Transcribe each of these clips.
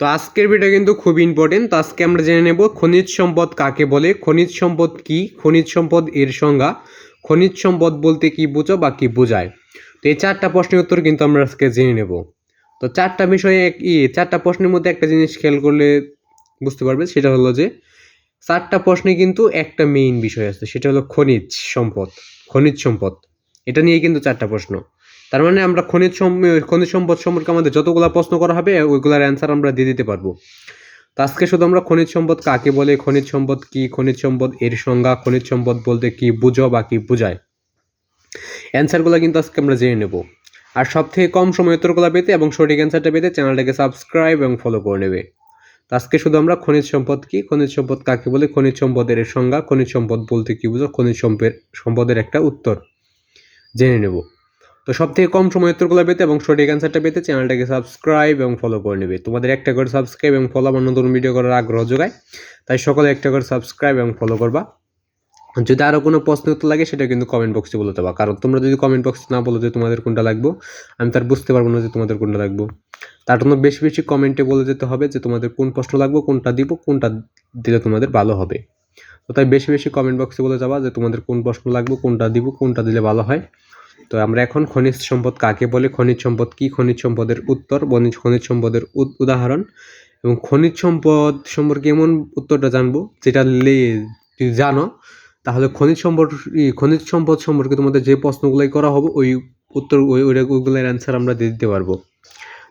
তো আজকের ভিডিও কিন্তু খুব ইম্পর্টেন্ট তো আজকে আমরা জেনে নেব খনিজ সম্পদ কাকে বলে, খনিজ সম্পদ কি, খনিজ সম্পদ এর সংজ্ঞা, খনিজ সম্পদ বলতে কি বোঝো বা কি বোঝায়? তো এই চারটা প্রশ্নের উত্তর কিন্তু আমরা আজকে জেনে নেব। তো চারটা বিষয়ে এক ই, চারটা প্রশ্নের মধ্যে একটা জিনিস খেয়াল করলে বুঝতে পারবে, সেটা হলো যে চারটা প্রশ্নে কিন্তু একটা মেইন বিষয় আছে, সেটা হলো খনিজ সম্পদ খনিজ সম্পদ। এটা নিয়ে কিন্তু চারটা প্রশ্ন। তার মানে আমরা খনিজ খনিজ সম্পদ সম্পর্কে আমাদের যতগুলো প্রশ্ন করা হবে, ওইগুলোর অ্যান্সার আমরা দিয়ে দিতে পারব। তো আজকে শুধু আমরা খনিজ সম্পদ কাকে বলে, খনিজ সম্পদ কি, খনিজ সম্পদ এর সংজ্ঞা, খনিজ সম্পদ বলতে কি বুঝো বা কি বোঝায়? অ্যান্সারগুলো কিন্তু আজকে আমরা জেনে নেব। আর সব থেকে কম সময় উত্তরগুলো পেতে এবং সঠিক অ্যান্সারটা পেতে চ্যানেলটাকে সাবস্ক্রাইব এবং ফলো করে নেবে। আজকে শুধু আমরা খনিজ সম্পদ কি, খনিজ সম্পদ কাকে বলে, খনিজ সম্পদের সংজ্ঞা, খনিজ সম্পদ বলতে কি বুঝো, খনিজ সম্পদের সম্পদের একটা উত্তর জেনে নেব। তো সব থেকে কম সময় উত্তরগুলো পেতে এবং সঠিক অ্যান্সারটা পেতে চ্যানেলটাকে সাবস্ক্রাইব এবং ফলো করে নেবে। তোমাদের একটা করে সাবস্ক্রাইব এবং ফলো আমার নতুন ভিডিও করার আগ্রহ যোগায়। তাই সকলে একটা করে সাবস্ক্রাইব এবং ফলো করবা। যদি আরও কোনো প্রশ্ন উত্তর লাগে, সেটা কিন্তু কমেন্ট বক্সে বলে দেবা। কারণ তোমরা যদি কমেন্ট বক্সে না বলো যে তোমাদের কোনটা লাগবে, আমি তার বুঝতে পারব না যে তোমাদের কোনটা লাগবো। তার জন্য বেশি বেশি কমেন্টে বলে যেতে হবে যে তোমাদের কোন প্রশ্ন লাগবে, কোনটা দিব, কোনটা দিলে তোমাদের ভালো হবে। তো তাই বেশি বেশি কমেন্ট বক্সে বলে যাবা যে তোমাদের কোন প্রশ্ন লাগবে, কোনটা দিব, কোনটা দিলে ভালো হয়। তো আমরা এখন খনিজ সম্পদ কাকে বলে? খনিজ সম্পদ কি? খনিজ সম্পদের উত্তর বনিজ খনিজ সম্পদের উদ- উদাহরণ। এবং খনিজ সম্পদ সম্পর্কে এমন উত্তরটা জানব, যেটা লে জানো, তাহলে খনিজ সম্পদ খনিজ সম্পদ সম্পর্কে তোমাদের যে প্রশ্নগুলোই করা হবে, ওই উত্তর ওই ওই- ওইগুলোর অ্যান্সার আমরা দিয়ে দিতে পারব।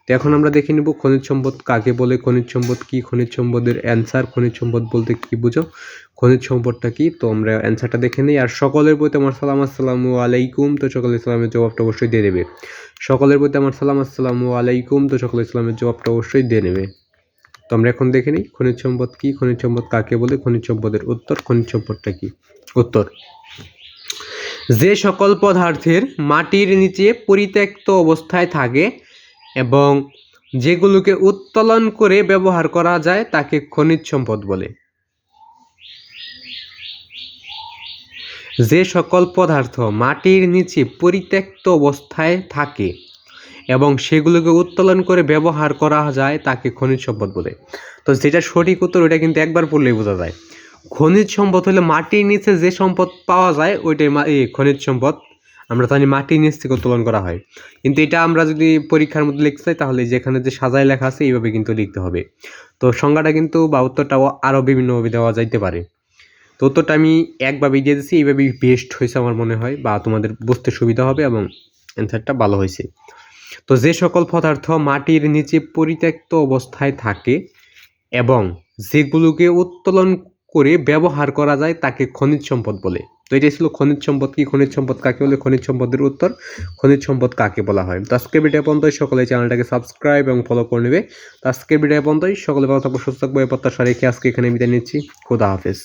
তো এখন আমরা দেখে নিব খনিজ সম্পদ কাকে বলে, খনিজ সম্পদ কি, খনিজ সম্পদের অ্যান্সার খনিজ সম্পদ বলতে কি বুঝো, খনিজ সম্পদটা কি? তো আমরা অ্যান্সারটা দেখে নিই। আর সকলের প্রতি আমার সালাম, আসসালামু আলাইকুম। তো সকলে ইসলামের জবাবটা অবশ্যই দিয়ে দেবে সকলের প্রতি আমার সালাম, আসসালামু আলাইকুম। তো সকলে ইসলামের জবাবটা অবশ্যই দিয়ে নেবে। তো আমরা এখন দেখে নিই খনিজ সম্পদ কি, খনিজ সম্পদ কাকে বলে, খনিজ সম্পদের উত্তর, খনিজ সম্পদটা কি? উত্তর। যে সকল পদার্থের মাটির নিচে পরিত্যক্ত অবস্থায় থাকে এবং যেগুলোকে উত্তোলন করে ব্যবহার করা যায় তাকে খনিজ সম্পদ বলে। যে সকল পদার্থ মাটির নিচে পরিত্যক্ত অবস্থায় থাকে এবং সেগুলোকে উত্তোলন করে ব্যবহার করা যায় তাকে খনিজ সম্পদ বলে। তো যেটা সঠিক উত্তর ওইটা কিন্তু একবার পড়লেই বোঝা যায়। খনিজ সম্পদ হলে মাটির নিচে যে সম্পদ পাওয়া যায়, ওইটাই খনিজ সম্পদ আমরা জানি মাটির নিচ থেকে উত্তোলন করা হয়। কিন্তু এটা আমরা যদি পরীক্ষার মধ্যে লিখতে চাই, তাহলে যেখানে যে সাজায় লেখা আছে, এইভাবে কিন্তু লিখতে হবে। তো সংজ্ঞাটা কিন্তু বা উত্তরটাও আরও বিভিন্নভাবে দেওয়া যাইতে পারে। তো উত্তরটা আমি একভাবেই দিয়ে দিচ্ছি এইভাবেই বেস্ট হয়েছে আমার মনে হয়, বা তোমাদের বুঝতে সুবিধা হবে এবং অ্যান্সারটা ভালো হয়েছে। তো যে সকল পদার্থ মাটির নিচে পরিত্যক্ত অবস্থায় থাকে এবং যেগুলোকে উত্তোলন করে ব্যবহার করা যায় তাকে খনিজ সম্পদ বলে। তো এটাই ছিল খনিজ সম্পদ কি, খনিজ সম্পদ কাকে বলে? খনিজ সম্পদের উত্তর খনিজ সম্পদ কাকে বলা হয়। তো আজকের ভিডিও পর্যন্ত সকলে চ্যানেলটাকে সাবস্ক্রাইব এবং ফলো করে নেবে। তো আজকের ভিডিও পর্যন্তই। সকলে ভালো থাকব সুস্থ থাকব এই প্রত্যাশা রেখে আজকে এখানে বিদায় নিচ্ছি। খোদা হাফেজ।